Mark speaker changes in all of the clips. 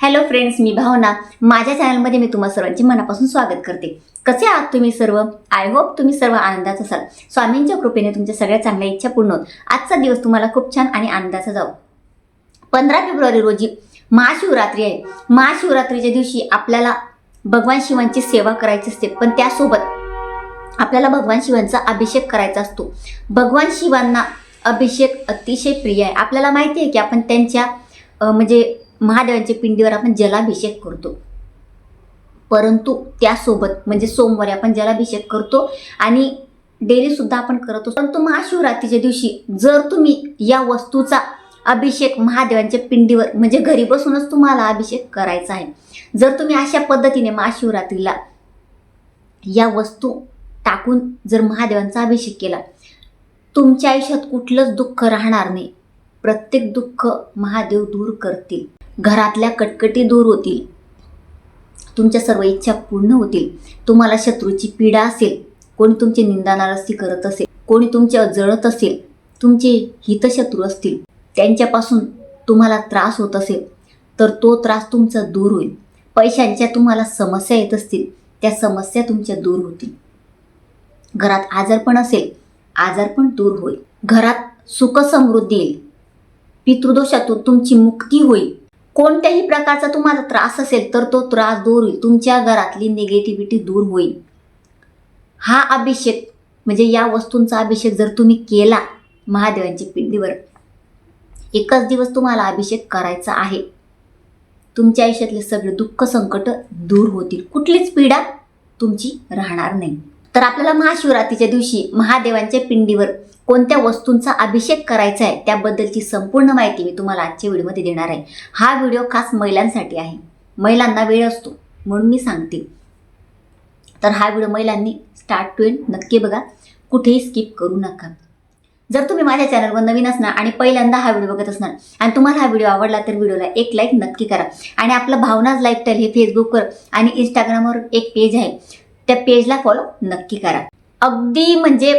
Speaker 1: Hello friends मी भावना. माझ्या चॅनलमध्ये मी तुम्हा सर्वांचे मनापासून स्वागत करते. कसे आहात तुम्ही सर्व? आय होप तुम्ही सर्व आनंदात असाल. स्वामींच्या कृपेने तुमच्या सगळ्या चांगल्या इच्छा पूर्ण होत. आजचा दिवस तुम्हाला खूप छान आणि आनंदाचा जाऊ पंधरा फेब्रुवारी रोजी महाशिवरात्री आहे. महाशिवरात्रीच्या दिवशी आपल्याला भगवान शिवांची सेवा करायची असते. पण त्यासोबत आपल्याला भगवान शिवांचा अभिषेक करायचा असतो. भगवान शिवांना अभिषेक अतिशय प्रिय आहे. आपल्याला माहिती आहे की आपण त्यांच्या म्हणजे महादेवांच्या पिंडीवर आपण जलाभिषेक करतो. परंतु त्यासोबत म्हणजे सोमवारी आपण जलाभिषेक करतो आणि डेलीसुद्धा आपण करतो परंतु महाशिवरात्रीच्या दिवशी जर तुम्ही या वस्तूचा अभिषेक महादेवांच्या पिंडीवर म्हणजे घरी बसूनच तुम्हाला अभिषेक करायचा आहे. जर तुम्ही अशा पद्धतीने महाशिवरात्रीला या वस्तू टाकून जर महादेवांचा अभिषेक केला तुमच्या आयुष्यात कुठलंच दुःख राहणार नाही. प्रत्येक दुःख महादेव दूर करतील. घरातल्या कटकटी दूर होतील. तुमच्या सर्व इच्छा पूर्ण होतील. तुम्हाला शत्रूची पीडा असेल. कोणी तुमची निंदा नाराजगी करत असेल. कोणी तुमच्या जळत असेल. तुमचे हितशत्रू असतील. त्यांच्यापासून तुम्हाला त्रास होत असेल. तर तो त्रास तुमचा दूर होईल. पैशांच्या तुम्हाला समस्या येत असतील. त्या समस्या तुमच्या दूर होतील. घरात आजारपण असेल. आजारपण दूर होईल. घरात सुखसमृद्धी येईल. पितृदोषातून तुमची मुक्ती होईल. कोणत्याही प्रकारचा तुम्हाला त्रास असेल तर तो त्रास दूर होईल. तुमच्या घरातली निगेटिव्हिटी दूर होईल. हा अभिषेक म्हणजे या वस्तूंचा अभिषेक जर तुम्ही केला महादेवांच्या पिंडीवर एकच दिवस तुम्हाला अभिषेक करायचा आहे. तुमच्या आयुष्यातले सगळे दुःख संकट दूर होतील. कुठलीच पीडा तुमची राहणार नाही. तर आपल्याला महाशिवरात्रीच्या दिवशी महादेवांच्या पिंडीवर कोणत्या वस्तूंचा अभिषेक करायचा आहे त्याबद्दलची संपूर्ण माहिती मी तुम्हाला आजच्या व्हिडिओमध्ये देणार आहे. हा व्हिडिओ खास महिलांसाठी आहे. महिलांना वेळ असतो म्हणून मी सांगते. तर हा व्हिडिओ महिलांनी स्टार्ट टू एंड नक्की बघा. कुठेही स्किप करू नका. जर तुम्ही माझ्या चॅनलवर नवीन असणार आणि पहिल्यांदा हा व्हिडिओ बघत असणार आणि तुम्हाला हा व्हिडिओ आवडला तर व्हिडिओला एक लाईक नक्की करा. आणि आपलं भावनाज लाईफस्टाईल हे फेसबुकवर आणि इंस्टाग्रामवर एक पेज आहे. त्या पेजला फॉलो नक्की करा. अगदी म्हणजे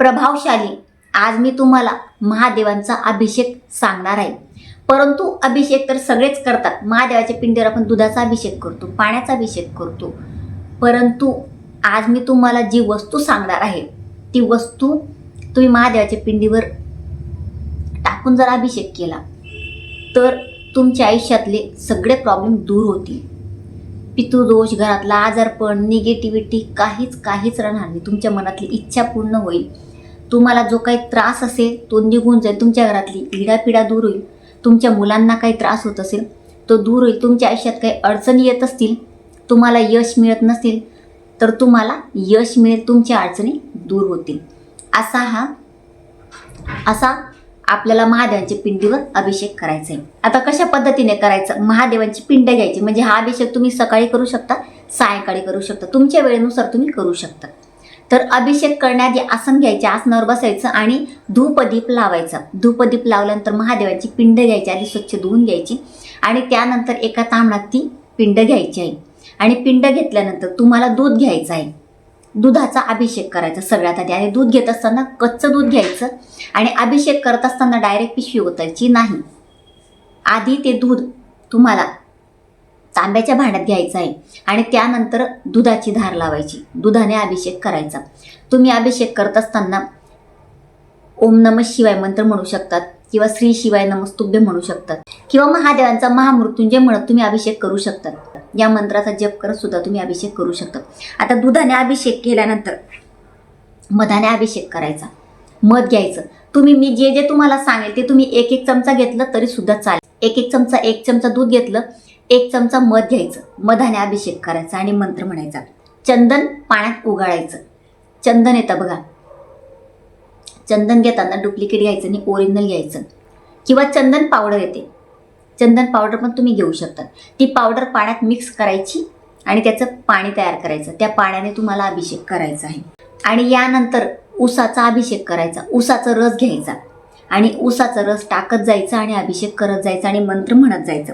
Speaker 1: प्रभावशाली आज मी तुम्हाला महादेवांचा अभिषेक सांगणार आहे. परंतु अभिषेक तर सगळेच करतात. महादेवाच्या पिंडीवर आपण दुधाचा अभिषेक करतो पाण्याचा अभिषेक करतो. परंतु आज मी तुम्हाला जी वस्तू सांगणार आहे ती वस्तू तुम्ही महादेवाच्या पिंडीवर टाकून जर अभिषेक केला तर तुमच्या आयुष्यातले सगळे प्रॉब्लेम दूर होतील. पितृदोष घरातला आजारपण निगेटिव्हिटी काहीच काहीच राहणार नाही. तुमच्या मनातली इच्छा पूर्ण होईल. तुम्हाला जो काही त्रास असेल तो निघून जाईल तुमच्या घरातली. इडापिडा दूर होईल. तुमच्या मुलांना काही त्रास होत असेल तो दूर होईल. तुमच्या आयुष्यात काही अडचणी येत असतील तुम्हाला यश मिळत नसतील तर तुम्हाला यश मिळेल तुमच्या अडचणी दूर होतील. असा हा असा आपल्याला महादेवांच्या पिंडीवर अभिषेक करायचा आहे आता कशा पद्धतीने करायचं? महादेवांची पिंड घ्यायची. म्हणजे हा अभिषेक तुम्ही सकाळी करू शकता सायंकाळी करू शकता. तुमच्या वेळेनुसार तुम्ही करू शकता. तर अभिषेक करण्याआधी आसन घ्यायचे आसनावर बसायचं आणि धूपदीप लावायचं. धूपदीप लावल्यानंतर महादेवाची पिंड घ्यायची आधी स्वच्छ धुवून घ्यायची आणि त्यानंतर एका तांबणात ती पिंड घ्यायची आहे. आणि पिंड घेतल्यानंतर तुम्हाला दूध घ्यायचं आहे. दुधाचा अभिषेक करायचा सगळ्यात आधी आणि दूध घेत असताना कच्चं दूध घ्यायचं आणि अभिषेक करत असताना डायरेक्ट पिशवी ओतायची नाही. आधी ते दूध तुम्हाला तांब्याच्या भांड्यात घ्यायचं आहे आणि त्यानंतर दुधाची धार लावायची. दुधाने अभिषेक करायचा. तुम्ही अभिषेक करत असताना ओम नम शिवाय मंत्र म्हणू शकतात किंवा श्री शिवाय नमस्तुभ्य म्हणू शकतात किंवा महादेवांचा महामृत्यूंजय म्हणत तुम्ही अभिषेक करू शकतात. या मंत्राचा जप करत सुद्धा तुम्ही अभिषेक करू शकता आता दुधाने अभिषेक केल्यानंतर मधाने अभिषेक करायचा. मध घ्यायचं. तुम्ही मी जे जे तुम्हाला सांगेल ते तुम्ही एक एक चमचा घेतलं तरी सुद्धा चालेल. एक एक चमचा एक चमचा दूध घेतलं एक चमचा मध घ्यायचं. मधाने अभिषेक करायचा आणि मंत्र म्हणायचा. चंदन पाण्यात उगाळायचं. चंदन येतं बघा. चंदन घेताना डुप्लिकेट घ्यायचं आणि ओरिजिनल घ्यायचं. किंवा चंदन पावडर येते. चंदन पावडर पण तुम्ही घेऊ शकता. ती पावडर पाण्यात मिक्स करायची आणि त्याचं पाणी तयार करायचं. त्या पाण्याने तुम्हाला अभिषेक करायचा आहे. आणि यानंतर उसाचा अभिषेक करायचा. उसाचा रस घ्यायचा. आणि ऊसाचा रस टाकत जायचं आणि अभिषेक करत जायचं आणि मंत्र म्हणत जायचं.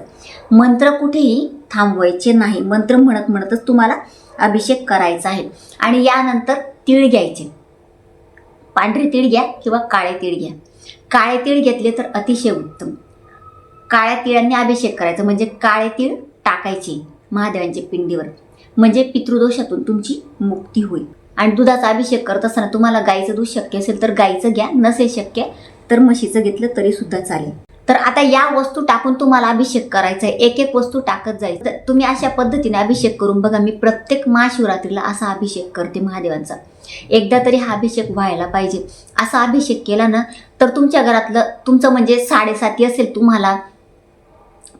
Speaker 1: मंत्र कुठेही थांबवायचे नाही. मंत्र म्हणत म्हणतच तुम्हाला अभिषेक करायचा आहे. आणि यानंतर तीळ घ्यायचे. पांढरे तीळ घ्या किंवा काळे तीळ घ्या. काळे तीळ घेतले तर अतिशय उत्तम. काळ्या तिळांनी अभिषेक करायचा. म्हणजे काळे तीळ टाकायचे महादेवांच्या पिंडीवर. म्हणजे पितृदोषातून तुमची मुक्ती होईल. आणि दुधाचा अभिषेक करत असताना तुम्हाला गाईचं दूध शक्य असेल तर गाईचं घ्या. नसेल शक्य तर म्हशीचं घेतलं तरी सुद्धा चालेल. तर आता या वस्तू टाकून तुम्हाला अभिषेक करायचा आहे एक एक वस्तू टाकत जायचं. तर तुम्ही अशा पद्धतीने अभिषेक करून बघा. मी प्रत्येक महाशिवरात्रीला असा अभिषेक करते महादेवांचा. एकदा तरी हा अभिषेक व्हायला पाहिजे. असा अभिषेक केला ना तर तुमच्या घरातलं तुमचं म्हणजे साडेसाती असेल तुम्हाला.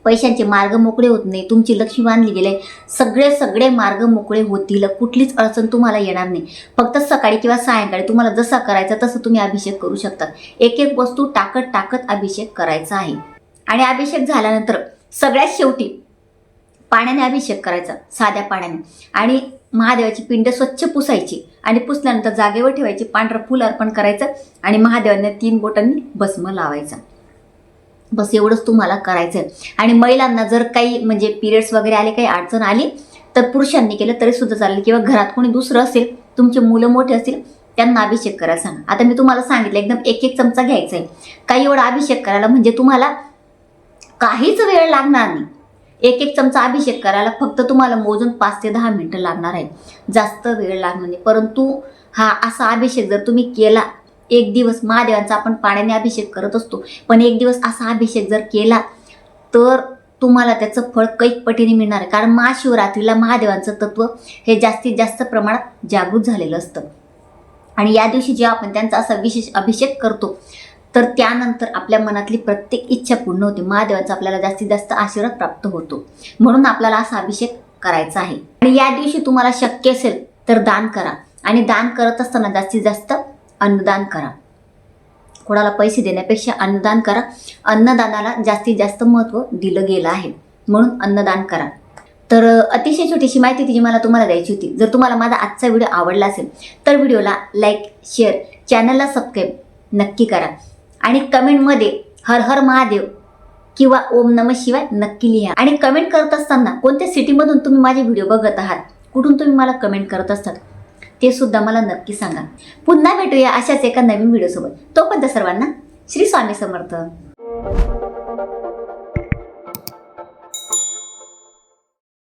Speaker 1: पैशांचे मार्ग मोकळे होत नाही. तुमची लक्ष्मी बांधली गेले सगळे सगळे मार्ग मोकळे होतील. कुठलीच अडचण तुम्हाला येणार नाही. फक्त सकाळी किंवा सायंकाळी तुम्हाला जसा करायचा तसं तुम्ही अभिषेक करू शकता. एक एक वस्तू टाकत टाकत अभिषेक करायचा आहे. आणि अभिषेक झाल्यानंतर सगळ्यात शेवटी पाण्याने अभिषेक करायचा साध्या पाण्याने. आणि महादेवाची पिंड स्वच्छ पुसायची आणि पुसल्यानंतर जागेवर ठेवायची पांढरं फूल अर्पण करायचं आणि महादेवांना तीन बोटांनी भस्म लावायचा. बस एवढंच तुम्हाला करायचं आहे आणि महिलांना जर काही म्हणजे पिरियड्स वगैरे आले काही अडचण आली तर पुरुषांनी केलं तरी सुद्धा चालेल. किंवा घरात कोणी दुसरं असेल तुमचे मुलं मोठे असतील त्यांना अभिषेक करायला सांगा. आता मी तुम्हाला सांगितलं एकदम एक एक चमचा घ्यायचा आहे काही एवढा अभिषेक करायला म्हणजे तुम्हाला काहीच वेळ लागणार नाही. एक एक चमचा अभिषेक करायला फक्त तुम्हाला मोजून पाच ते दहा मिनटं लागणार आहे. जास्त वेळ लागणार नाही. परंतु हा असा अभिषेक जर तुम्ही केला एक दिवस महादेवांचा आपण पाण्याने अभिषेक करत असतो. पण एक दिवस असा अभिषेक जर केला तर तुम्हाला त्याचं फळ कैक पटीने मिळणार. आहे कारण महाशिवरात्रीला महादेवांचं तत्व हे जास्तीत जास्त प्रमाणात जागृत झालेलं असतं. आणि या दिवशी जेव्हा आपण त्यांचा असा विशेष अभिषेक करतो तर त्यानंतर आपल्या मनातली प्रत्येक इच्छा पूर्ण होते. महादेवाचा आपल्याला जास्तीत जास्त आशीर्वाद प्राप्त होतो. म्हणून आपल्याला असा अभिषेक करायचा आहे. आणि या दिवशी तुम्हाला शक्य असेल तर दान करा. आणि दान करत असताना जास्तीत जास्त अन्नदान करा. कोणाला पैसे देण्यापेक्षा अन्नदान करा. अन्नदानाला जास्तीत जास्त महत्त्व दिलं गेलं आहे. म्हणून अन्नदान करा. तर अतिशय छोटीशी माहिती ती जी मला तुम्हाला द्यायची होती. जर तुम्हाला माझा आजचा व्हिडिओ आवडला असेल तर व्हिडिओला लाईक शेअर चॅनलला सबस्क्राईब नक्की करा. आणि कमेंटमध्ये हर हर महादेव किंवा ओम नम शिवाय नक्की लिहा. आणि कमेंट करत असताना कोणत्या सिटीमधून तुम्ही माझे व्हिडिओ बघत आहात? कुठून तुम्ही मला कमेंट करत असतात? ते सुद्धा मला नक्की सांगा. पुन्हा भेटूया अशाच एका नवीन व्हिडिओसोबत. तोपर्यंत सर्वांना श्री स्वामी समर्थ.